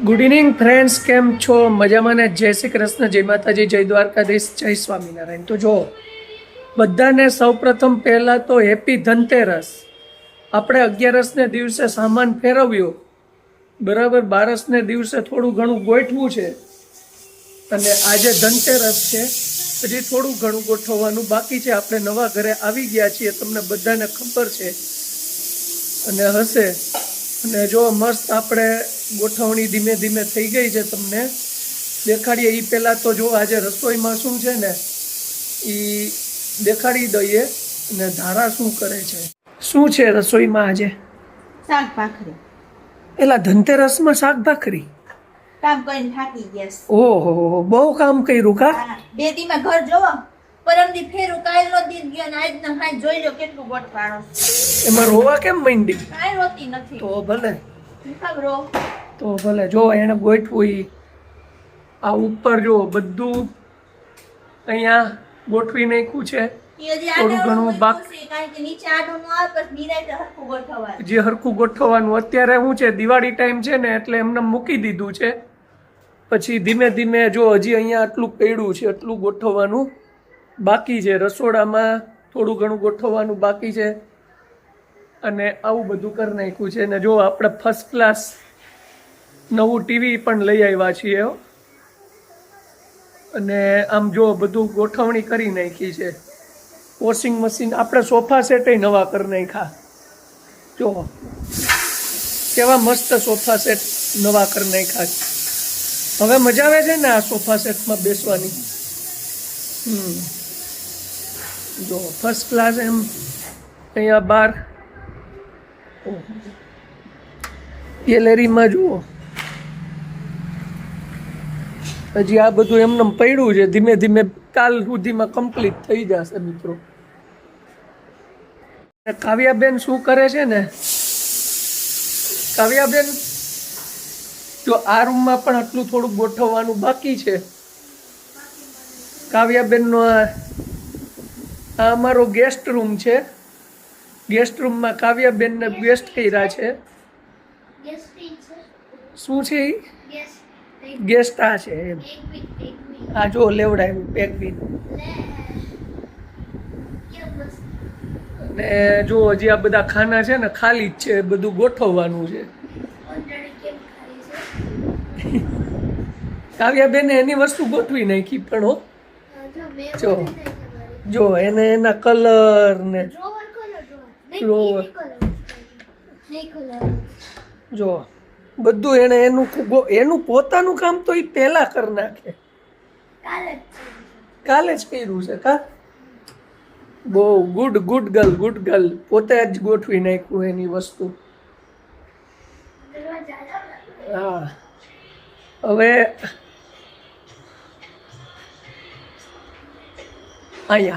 Good evening friends કેમ છો? મજામાં ને? જય શ્રી કૃષ્ણ. જય માતાજી, જય દ્વારકાધીશ, જય સ્વામિનારાયણ. તો જો બધાને સૌપ્રથમ પહેલાં તો હેપી ધનતેરસ. આપણે અગિયારસને દિવસે સામાન ફેરવ્યો. બરાબર, બારસને દિવસે થોડું ઘણું ગોઠવું છે. અને આજે ધનતેરસ છે. હજી થોડું ઘણું ગોઠવવાનું બાકી છે. આપણે નવા ઘરે આવી ગયા છીએ. તમને બધાને ખબર છે. અને હશે. અને જો મસ્ત આપણે ગોઠવણી ધીમે ધીમે થઈ ગઈ છે તમને. દેખાડીએ એ પહેલાં તો જો આજે રસોઈમાં શું છે ને એ દેખાડી દઈએ ને ધારા શું કરે છે. શું છે રસોઈમાં આજે? શાક ભાખરી. એલા ધનતેરસમાં શાક ભાખરી? કામ કરીને થાકી ગયા. ઓહો બહુ કામ કર્યું કા? બે દીમાં ઘર જોવો. પરમદી ફેરું કાલનો દીન ગયો ને આજનો હાથ જોઈ લો કેટલું ગોઠવાણો એમાં રોવા કેમ મંડી કાંઈ રોતી નથી. તો ભલે. ખબરો તો ભલે જો એને ગોઠવું એ આ ઉપર જો બધું અહીંયા ગોઠવી નાખ્યું છે. થોડું ઘણું બાકી જે હરખું ગોઠવવાનું. અત્યારે શું છે દિવાળી ટાઈમ છે ને એટલે એમને મૂકી દીધું છે. પછી ધીમે ધીમે જો હજી અહીંયા આટલું પડ્યું છે એટલું ગોઠવવાનું બાકી છે. રસોડામાં થોડું ઘણું ગોઠવવાનું બાકી છે. અને આવું બધું કરી નાખ્યું છે. ને જો આપણે ફર્સ્ટ ક્લાસ નવું ટીવી પણ લઈ આવ્યા છીએ અને આમ જો બધું ગોઠવણી કરી નાખી છે. વોશિંગ મશીન આપણે સોફા સેટય નવા કરી નાખ્યા. જો, કેવા મસ્ત સોફા સેટ નવા કરી નાખ્યા છે. હવે મજા આવે છે ને આ સોફા સેટમાં બેસવાની? હમ. જો ફર્સ્ટ ક્લાસ એમ અહીંયા બાર. ગેલેરીમાં જુઓ. હજી આ બધું એમને પડ્યું છે. ધીમે ધીમે કાલ સુધીમાં કમ્પ્લીટ થઈ જશે મિત્રો. કાવ્યાબેન શું કરે છે ને? કાવ્યાબેન જો આ રૂમમાં પણ આટલું થોડું ગોઠવવાનું બાકી છે. કાવ્યાબેનનો આ અમારો ગેસ્ટ રૂમ છે. ગેસ્ટ રૂમમાં કાવ્યાબેનને ગેસ્ટ કર્યા છે. શું છે ઈ? ગેસ્ટ આ છે એમ. આ જો લેવડાવ્યું બી ને જો હજી આ બધા ખાના છે ને ખાલી જ છે બધું ગોઠવવાનું છે. કાવ્યાબેને એની વસ્તુ ગોઠવી નાખી પણ હો. જો જો એને એના કલર ને Drawer. જો. બધું એને એનું એનું પોતાનું કામ તો એ પહેલા કરી નાખે. કાલે જ કર્યું છે કા? બહુ good good girl good girl પોતે જ ગોઠવી નાખ્યું એની વસ્તુ. હા. હવે અહીંયા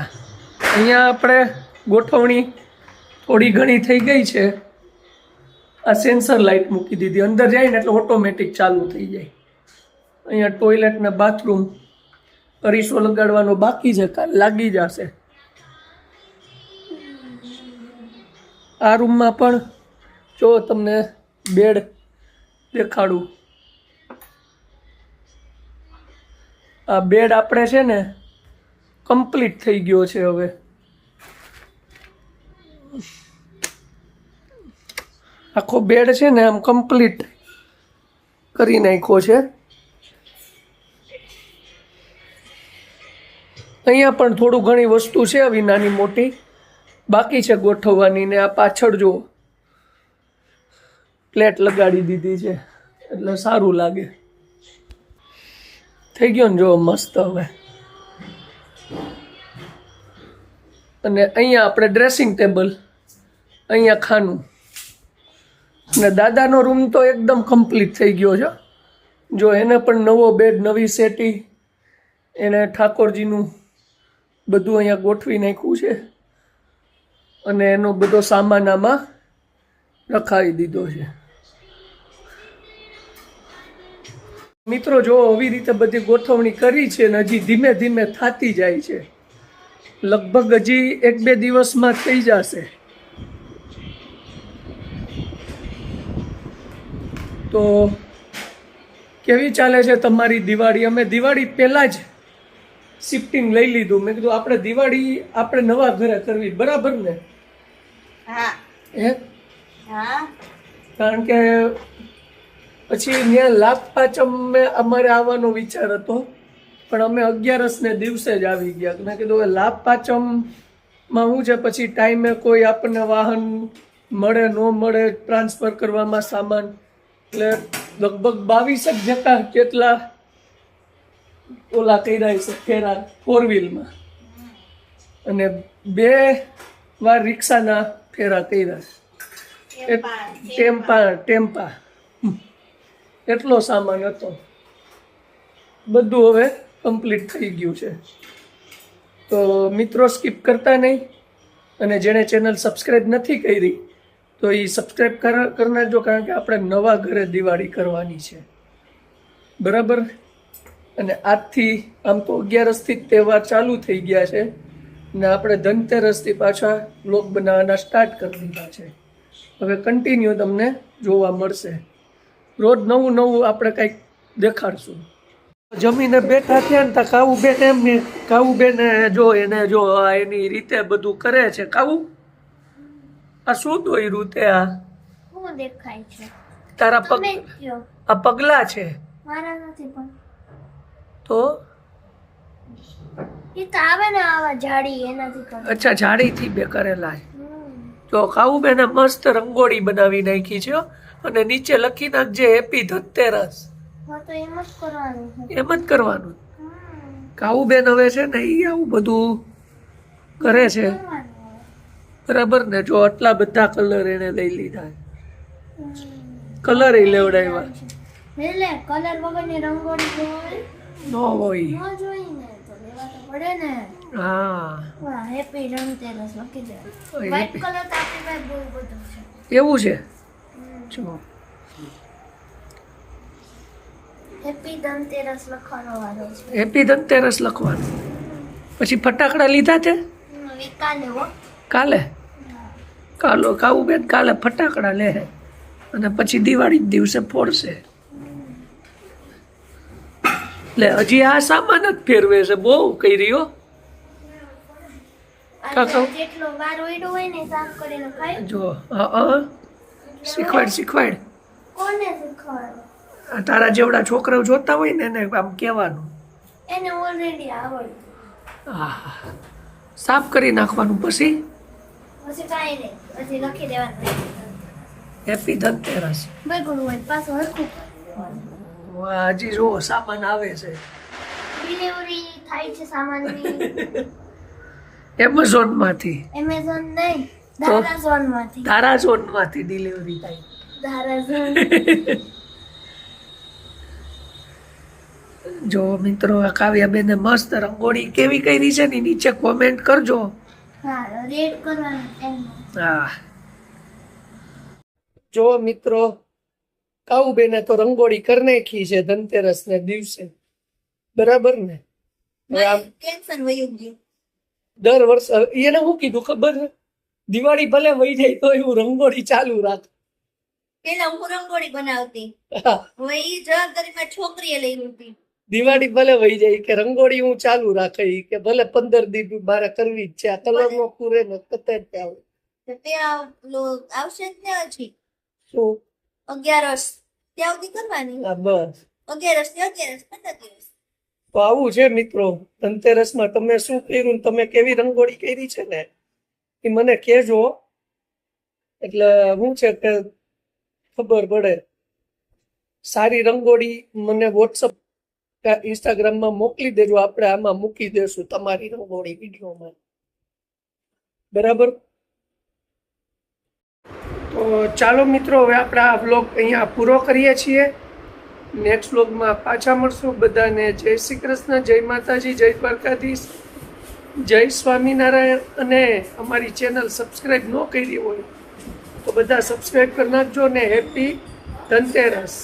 અહીંયા આપણે ગોઠવણી થોડી ઘણી થઈ ગઈ છે. આ સેન્સર લાઇટ મૂકી દીધી. અંદર જાય ને એટલે ઓટોમેટિક ચાલુ થઈ જાય. અહીંયા ટોયલેટ ને બાથરૂમ અરીસો લગાડવાનો બાકી છે લાગી જશે. આ રૂમમાં પણ જો તમને બેડ દેખાડું. આ બેડ આપણે છે ને કમ્પ્લીટ થઈ ગયો છે હવે. આખો બેડ છે ને આમ કમ્પ્લીટ કરી નાખ્યો છે. અહીંયા પણ થોડું ઘણી વસ્તુ છે આવી નાની મોટી. બાકી છે ગોઠવવાની ને આ પાછળ જો પ્લેટ લગાડી દીધી છે. એટલે સારું લાગે. થઈ ગયો ને જો મસ્ત હવે. અને અહીંયા આપણે ડ્રેસિંગ ટેબલ અહીંયા ખાનું. અને દાદાનો રૂમ તો એકદમ કમ્પ્લીટ થઈ ગયો છે. જો એને પણ નવો બેડ નવી સેટી એને ઠાકોરજીનું બધું અહીંયા ગોઠવી નાખ્યું છે. અને એનો બધો સામાન આમાં રખાવી દીધો છે. મિત્રો, જો આવી રીતે બધી ગોઠવણી કરી છે ને હજી ધીમે ધીમે થતી જાય છે. લગભગ હજી એક બે દિવસમાં થઈ જશે. તો કેવી ચાલે છે તમારી દિવાળી? અમે દિવાળી પહેલાં જ શિફ્ટિંગ લઈ લીધું. મેં કીધું આપણે દિવાળી આપણે નવા ઘરે કરવી. બરાબર ને? હા. હે? હા. કારણ કે પછી ત્યાં લાભ પાચમ અમારે આવવાનો વિચાર હતો. પણ અમે અગિયારસને દિવસે જ આવી ગયા. મેં કીધું હવે લાભ પાંચમમાં શું છે? પછી ટાઈમે કોઈ આપણને વાહન મળે ન મળે ટ્રાન્સફર કરવામાં સામાન એટલે લગભગ બાવીસ જ જેટલા જેટલા ઓલા કર્યા છે ફેરા ફોર વ્હીલમાં અને બે વાર રિક્ષાના ફેરા કર્યા. ટેમ્પા ટેમ્પા એટલો સામાન હતો. બધું હવે કમ્પ્લીટ થઈ ગયું છે. તો મિત્રો સ્કીપ કરતા નહીં. અને જેણે ચેનલ સબસ્ક્રાઈબ નથી કરી તો એ સબસ્ક્રાઈબ કરી નાખજો કારણ કે આપણે નવા ઘરે દિવાળી કરવાની છે. બરાબર? અને આજથી આમ તો અગિયારસથી જ તહેવાર ચાલુ થઈ ગયા છે ને આપણે ધનતેરસથી પાછા બ્લોગ બનાવવાના સ્ટાર્ટ કરી દીધા છે. હવે કન્ટિન્યુ તમને જોવા મળશે. રોજ નવું નવું આપણે કંઈક દેખાડશું. જમીને બેઠા થયા ને તો કાવું બેન એમ કાવું બેન જો, એને જો એની રીતે બધું કરે છે કાવું આ શું દોર્યું તે આ? શું દેખાય છે. તારા પગ આ પગલા છે. મારા નથી પણ. તો? એ તો આવે ને આવા જાડી એનાથી કરે અચ્છા જાડીથી બે કરેલા છે. જો કાવું બેને મસ્ત રંગોળી બનાવી નાખી છે અને નીચે લખી નાખજે હેપી ધનતેરસ. એમ જ કરવાનું એમ જ કરવાનું. કાવું બેન હવે છે ને એ આવું બધું કરે છે. બરાબર ને? જો આટલા બધા કલર એને લઈ લીધા. કલર એ લેવડાવ્યા. એટલે કલર વગરની રંગોળી જોઈ? ન હોય. ન જોઈ ને તો લેવા તો પડે ને. હા. હેપી ધનતેરસ લખી દે વ્હાઈટ કલર તો આપણી પાસે બહુ બધું છે. એવું છે? જો. હેપી ધનતેરસ લખવાનો વારો છે. હેપી ધનતેરસ લખવાનું. પછી ફટાકડા લીધા તે કાલે કાલે? કાલો ખાવું બેન કાલે ફટાકડા લે અને પછી દિવાળી દિવસે ફોડશે. એટલે હજી આ સામાન જ ફેરવે છે બહુ કરી રહ્યો જો શીખવાડ શીખવાડ. તારા જેવડા છોકરાઓ જોતા હોય ને એને આમ કહેવાનું. એને ઓલરેડી આવડે હા સાફ કરી નાખવાનું પછી? પછી કાંઈ નહીં. પછી લખી દેવાનું. હેપી ધનતેરસ. ભેગું હોય પાછું હરખું હજી જો સામાન આવે છે. ડિલિવરી થાય છે સામાનની. એમેઝોનમાંથી એમેઝોન નહીં તો? ધારાઝોનમાંથી ડિલિવરી થાય. ધારાઝોન જો મિત્રો આ કાવ્યાબેને મસ્ત રંગોળી કેવી કરી છે ને નીચે કોમેન્ટ કરજો. હા રેડ કરવાનું જો મિત્રો કાઉબેને તો રંગોળી કરી નાખી છે ધનતેરસને દિવસે. બરાબર ને? દર વર્ષ એને હું કીધું ખબર છે? દિવાળી ભલે વહી જાય તો એવું રંગોળી ચાલુ રાખ. પેલા હું રંગોળી બનાવતી. હવે એ જવાબદારીમાં છોકરીએ લઈ લીધી. દિવાળી ભલે વહી જાય કે રંગોળી હું ચાલુ રાખે કે ભલે પંદર દી મારે કરવી જ છે આ કલર નો પૂરે ને કતે જ આવે. ત્યાં આવશે ને હજી? શું? અગિયારસ ત્યાં સુધી કરવાની? હા બસ. અગિયારસથી અગિયારસ પંદર દિવસ. તો આવું છે મિત્રો ધનતેરસમાં તમે શું કર્યું તમે કેવી રંગોળી કરી છે ને? એ મને કહેજો. એટલે શું છે કે ખબર પડે. સારી રંગોળી મને વોટ્સઅપ ઇન્સ્ટાગ્રામમાં મોકલી દેજો. આપણે આમાં મૂકી દેશું તમારી રંગોળી વિડીયોમાં. બરાબર? ચાલો મિત્રો, હવે આપણે આ વ્લોગ અહીંયા પૂરો કરીએ છીએ. નેક્સ્ટ વ્લોગમાં પાછા મળશું. બધાને જય શ્રી કૃષ્ણ, જય માતાજી, જય દ્વારકાધીશ. જય સ્વામિનારાયણ. અને અમારી ચેનલ સબસ્ક્રાઈબ ન કરી હોય તો બધા સબસ્ક્રાઈબ કરી નાખજો ને હેપી ધનતેરસ.